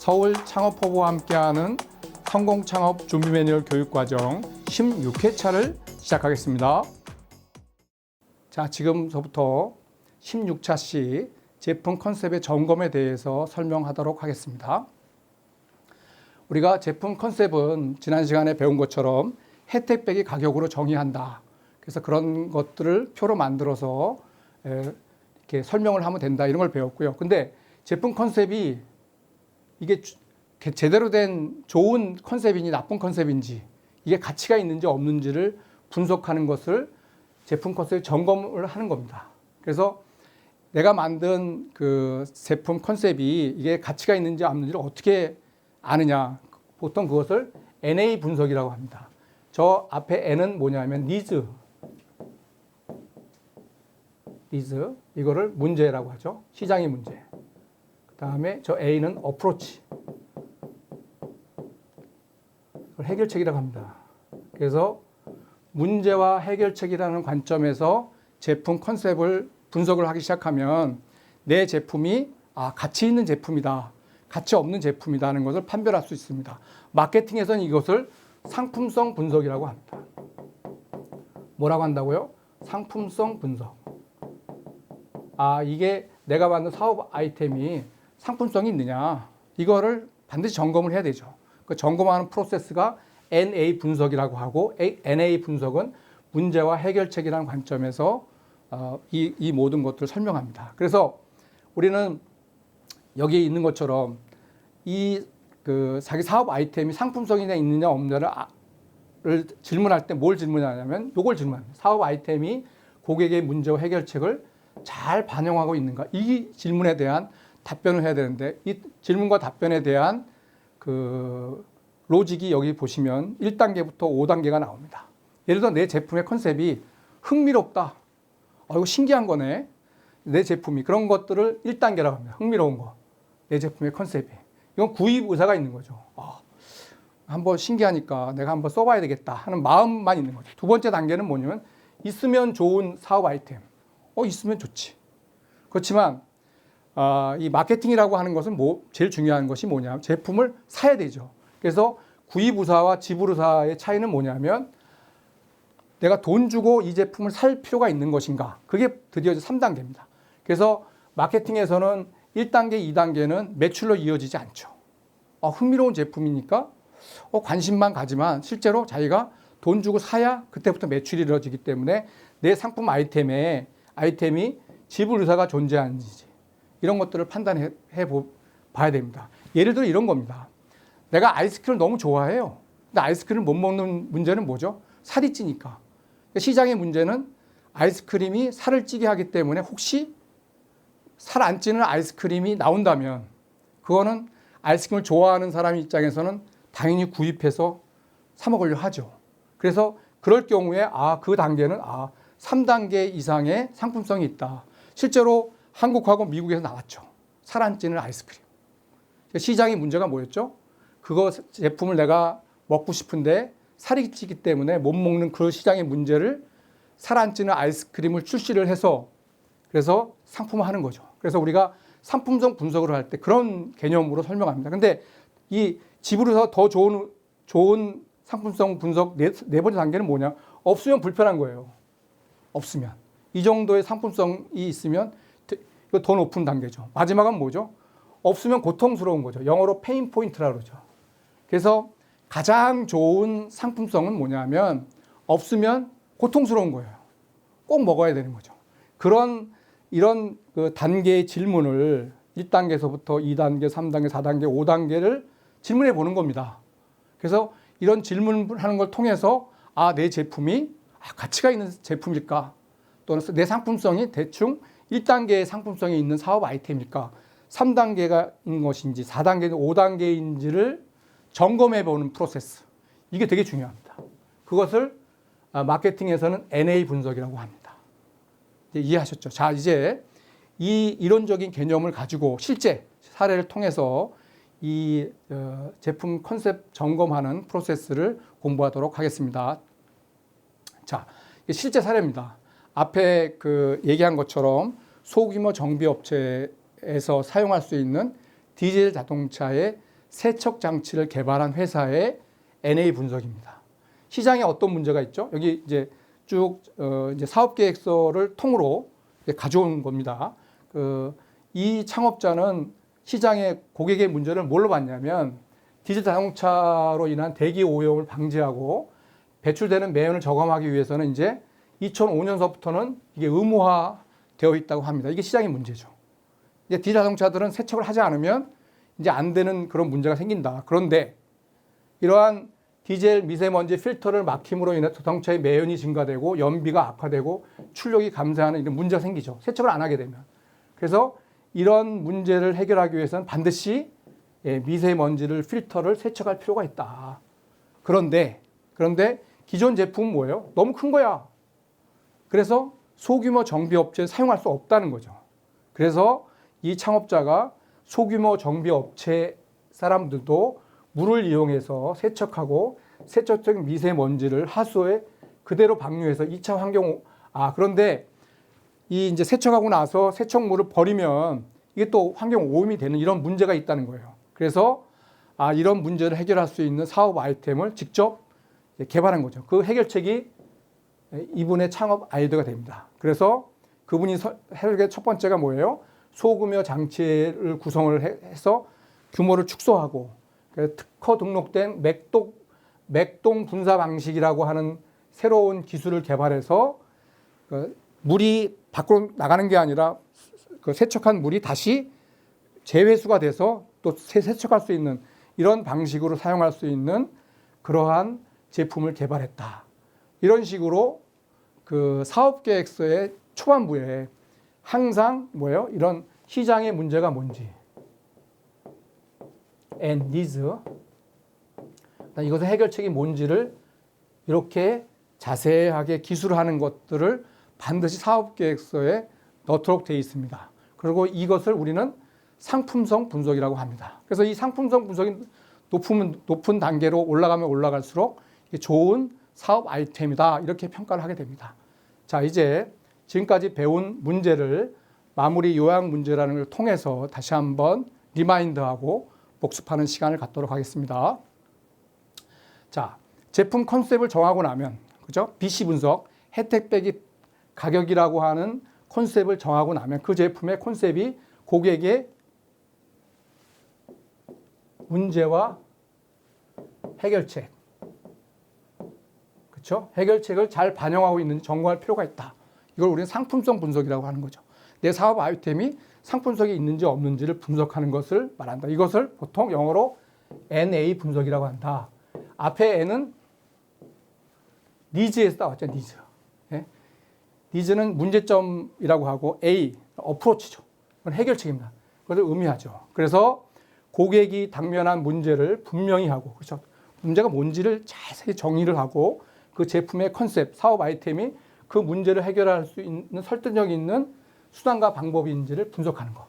서울 창업허브와 함께하는 성공 창업 준비 매뉴얼 교육 과정 16회차를 시작하겠습니다. 자, 지금서부터 16차 시 제품 컨셉의 점검에 대해서 설명하도록 하겠습니다. 우리가 제품 컨셉은 지난 시간에 배운 것처럼 혜택 빼기 가격으로 정의한다. 그래서 그런 것들을 표로 만들어서 에, 이렇게 설명을 하면 된다. 이런 걸 배웠고요. 근데 제품 컨셉이 이게 제대로 된 좋은 컨셉이니 나쁜 컨셉인지 이게 가치가 있는지 없는지를 분석하는 것을 제품 컨셉 점검을 하는 겁니다. 그래서 내가 만든 그 제품 컨셉이 이게 가치가 있는지 없는지를 어떻게 아느냐. 보통 그것을 NA 분석이라고 합니다. 저 앞에 N은 뭐냐면 니즈. 니즈. 이거를 문제라고 하죠. 시장의 문제. 그 다음에 저 A는 어프로치. 그걸 해결책이라고 합니다. 그래서 문제와 해결책이라는 관점에서 제품 컨셉을 분석을 하기 시작하면 내 제품이 아, 가치 있는 제품이다. 가치 없는 제품이다 하는 것을 판별할 수 있습니다. 마케팅에서는 이것을 상품성 분석이라고 합니다. 뭐라고 한다고요? 상품성 분석. 아, 이게 내가 만든 사업 아이템이 상품성이 있느냐. 이거를 반드시 점검을 해야 되죠. 그 점검하는 프로세스가 NA 분석이라고 하고 NA 분석은 문제와 해결책이라는 관점에서 어, 이, 이 모든 것들을 설명합니다. 그래서 우리는 여기에 있는 것처럼 이 그 자기 사업 아이템이 상품성이냐 있느냐 없느냐를 아- 를 질문할 때 뭘 질문하냐면 요걸 질문합니다. 사업 아이템이 고객의 문제와 해결책을 잘 반영하고 있는가? 이 질문에 대한 답변을 해야 되는데 이 질문과 답변에 대한 그 로직이 여기 보시면 1단계부터 5단계가 나옵니다. 예를 들어 내 제품의 컨셉이 흥미롭다. 어, 이거 신기한 거네. 내 제품이 그런 것들을 1단계라고 합니다. 흥미로운 거. 내 제품의 컨셉이. 이건 구입 의사가 있는 거죠. 아, 한번 신기하니까 내가 한번 써봐야 되겠다 하는 마음만 있는 거죠. 두 번째 단계는 뭐냐면 있으면 좋은 사업 아이템. 어, 있으면 좋지. 그렇지만 아, 이 마케팅이라고 하는 것은 뭐 제일 중요한 것이 뭐냐? 제품을 사야 되죠. 그래서 구입 의사와 지불 의사의 차이는 뭐냐면 내가 돈 주고 이 제품을 살 필요가 있는 것인가? 그게 드디어 이제 3단계입니다. 그래서 마케팅에서는 1단계, 2단계는 매출로 이어지지 않죠. 어, 흥미로운 제품이니까 어, 관심만 가지만 실제로 자기가 돈 주고 사야 그때부터 매출이 이루어지기 때문에 내 상품 아이템에 아이템이 지불 의사가 존재하는지 이런 것들을 판단해 봐야 됩니다. 예를 들어 이런 겁니다. 내가 아이스크림을 너무 좋아해요. 근데 아이스크림을 못 먹는 문제는 뭐죠? 살이 찌니까. 시장의 문제는 아이스크림이 살을 찌게 하기 때문에 혹시 살 안 찌는 아이스크림이 나온다면 그거는 아이스크림을 좋아하는 사람 입장에서는 당연히 구입해서 사 먹으려 하죠. 그래서 그럴 경우에 아, 그 단계는 아, 3단계 이상의 상품성이 있다. 실제로 한국하고 미국에서 나왔죠. 살안 찌는 아이스크림. 시장의 문제가 뭐였죠? 그거 제품을 내가 먹고 싶은데 살이 찌기 때문에 못 먹는 그 시장의 문제를 살안 찌는 아이스크림을 출시를 해서 그래서 상품화하는 거죠. 그래서 우리가 상품성 분석을 할 때 그런 개념으로 설명합니다. 근데 이 지불에서 더 좋은 좋은 상품성 분석 네, 네 번째 단계는 뭐냐? 없으면 불편한 거예요. 없으면 이 정도의 상품성이 있으면 더- 이거 더 높은 단계죠. 마지막은 뭐죠? 없으면 고통스러운 거죠. 영어로 페인 포인트라고 그러죠. 그래서 가장 좋은 상품성은 뭐냐면 없으면 고통스러운 거예요. 꼭 먹어야 되는 거죠. 그런 이런 그 단계의 질문을 1단계에서부터 2단계, 3단계, 4단계, 5단계를 질문해 보는 겁니다. 그래서 이런 질문을 하는 걸 통해서 아, 내 제품이 아, 가치가 있는 제품일까? 또는 내 상품성이 대충 1단계의 상품성이 있는 사업 아이템일까? 3단계가 있는 것인지 4단계, 5단계인지를 점검해 보는 프로세스. 이게 되게 중요합니다. 그것을 아, 마케팅에서는 NA 분석이라고 합니다. 이해하셨죠? 자, 이제 이 이론적인 개념을 가지고 실제 사례를 통해서 이 어, 제품 컨셉 점검하는 프로세스를 공부하도록 하겠습니다. 자, 실제 사례입니다. 앞에 그 얘기한 것처럼 소규모 정비 업체에서 사용할 수 있는 디젤 자동차의 세척 장치를 개발한 회사의 NA 분석입니다. 시장에 어떤 문제가 있죠? 여기 이제 쭉 어, 이제 사업 계획서를 통으로 가져온 겁니다. 그 이 창업자는 시장의 고객의 문제를 뭘로 봤냐면 디젤 자동차로 인한 대기 오염을 방지하고 배출되는 매연을 저감하기 위해서는 이제 2005년서부터는 이게 의무화 되어 있다고 합니다. 이게 시장의 문제죠. 이제 디젤 자동차들은 세척을 하지 않으면 이제 안 되는 그런 문제가 생긴다. 그런데 이러한 디젤 미세먼지 필터를 막힘으로 인해 자동차의 매연이 증가되고 연비가 악화되고 출력이 감소하는 이런 문제가 생기죠. 세척을 안 하게 되면. 그래서 이런 문제를 해결하기 위해서는 반드시 예, 미세먼지를 필터를 세척할 필요가 있다. 그런데 그런데 기존 제품은 뭐예요? 너무 큰 거야. 그래서 소규모 정비 업체에 사용할 수 없다는 거죠. 그래서 이 창업자가 소규모 정비 업체 사람들도 물을 이용해서 세척하고 세척적 미세먼지를 하수에 그대로 방류해서 2차 환경 아 그런데 이 이제 세척하고 나서 세척물을 버리면 이게 또 환경 오염이 되는 이런 문제가 있다는 거예요. 그래서 아 이런 문제를 해결할 수 있는 사업 아이템을 직접 개발한 거죠. 그 해결책이 이분의 창업 아이디어가 됩니다. 그래서 그분이 해결의 첫 번째가 뭐예요? 소규모 장치를 구성을 해서 규모를 축소하고 특허 등록된 맥동 맥동 분사 방식이라고 하는 새로운 기술을 개발해서 그 물이 밖으로 나가는 게 아니라 그 세척한 물이 다시 재회수가 돼서 또 세척할 수 있는 이런 방식으로 사용할 수 있는 그러한 제품을 개발했다. 이런 식으로 그 사업 계획서의 초반부에 항상 뭐예요? 이런 시장의 문제가 뭔지 and needs 이것의 해결책이 뭔지를 이렇게 자세하게 기술하는 것들을 반드시 사업 계획서에 넣도록 되어 있습니다. 그리고 이것을 우리는 상품성 분석이라고 합니다. 그래서 이 상품성 분석이 높은, 높은 단계로 올라가면 올라갈수록 좋은 사업 아이템이다. 이렇게 평가를 하게 됩니다. 자, 이제 지금까지 배운 문제를 마무리 요약 문제라는 걸 통해서 다시 한번 리마인드하고 복습하는 시간을 갖도록 하겠습니다. 자, 제품 컨셉을 정하고 나면, 그죠? BC 분석, 혜택 빼기 가격이라고 하는 컨셉을 정하고 나면 그 제품의 컨셉이 고객의 문제와 해결책, 그렇죠? 해결책을 잘 반영하고 있는지 점검할 필요가 있다. 이걸 우리는 상품성 분석이라고 하는 거죠. 내 사업 아이템이 상품성이 있는지 없는지를 분석하는 것을 말한다. 이것을 보통 영어로 NA 분석이라고 한다. 앞에 N은 니즈에서 나왔죠. 니즈. 예? 니즈는 문제점이라고 하고 A 어프로치죠. 그건 해결책입니다. 그것을 의미하죠. 그래서 고객이 당면한 문제를 분명히 하고 그렇죠. 문제가 뭔지를 자세히 정의를 하고 그 제품의 컨셉, 사업 아이템이 그 문제를 해결할 수 있는 설득력 있는 수단과 방법인지를 분석하는 것.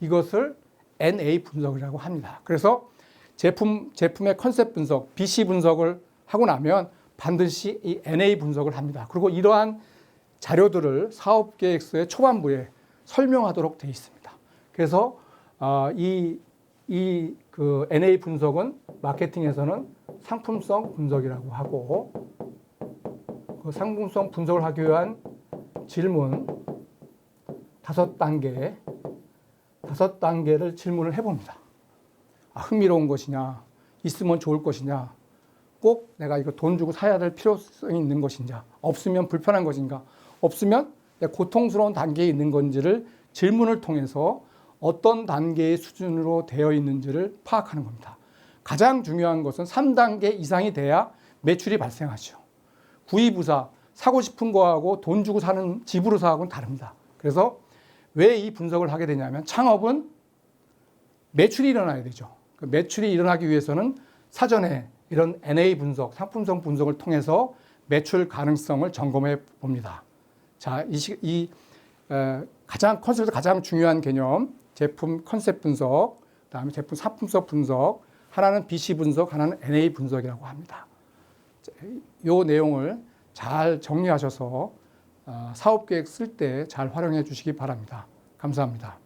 이것을 NA 분석이라고 합니다. 그래서 제품, 제품의 컨셉 분석, BC 분석을 하고 나면 반드시 이 NA 분석을 합니다. 그리고 이러한 자료들을 사업 계획서의 초반부에 설명하도록 되어 있습니다. 그래서 어, 이, 이 그 NA 분석은 마케팅에서는 상품성 분석이라고 하고 그 상품성 분석을 하기 위한 질문 다섯 단계, 다섯 단계를 질문을 해봅니다. 아, 흥미로운 것이냐, 있으면 좋을 것이냐, 꼭 내가 이거 돈 주고 사야 될 필요성이 있는 것인가, 없으면 불편한 것인가, 없으면 고통스러운 단계에 있는 건지를 질문을 통해서 어떤 단계의 수준으로 되어 있는지를 파악하는 겁니다. 가장 중요한 것은 3단계 이상이 돼야 매출이 발생하죠. 구이부사, 사고 싶은 거하고 돈 주고 사는 집으로 사하고는 다릅니다. 그래서 왜 이 분석을 하게 되냐면 창업은 매출이 일어나야 되죠. 그 매출이 일어나기 위해서는 사전에 이런 NA 분석, 상품성 분석을 통해서 매출 가능성을 점검해 봅니다. 자, 이, 시, 이 에, 가장 컨셉에서 가장 중요한 개념, 제품 컨셉 분석, 그다음에 제품 상품성 분석, 하나는 BC 분석, 하나는 NA 분석이라고 합니다. 이 내용을 잘 정리하셔서 어, 사업 계획 쓸 때 잘 활용해 주시기 바랍니다. 감사합니다.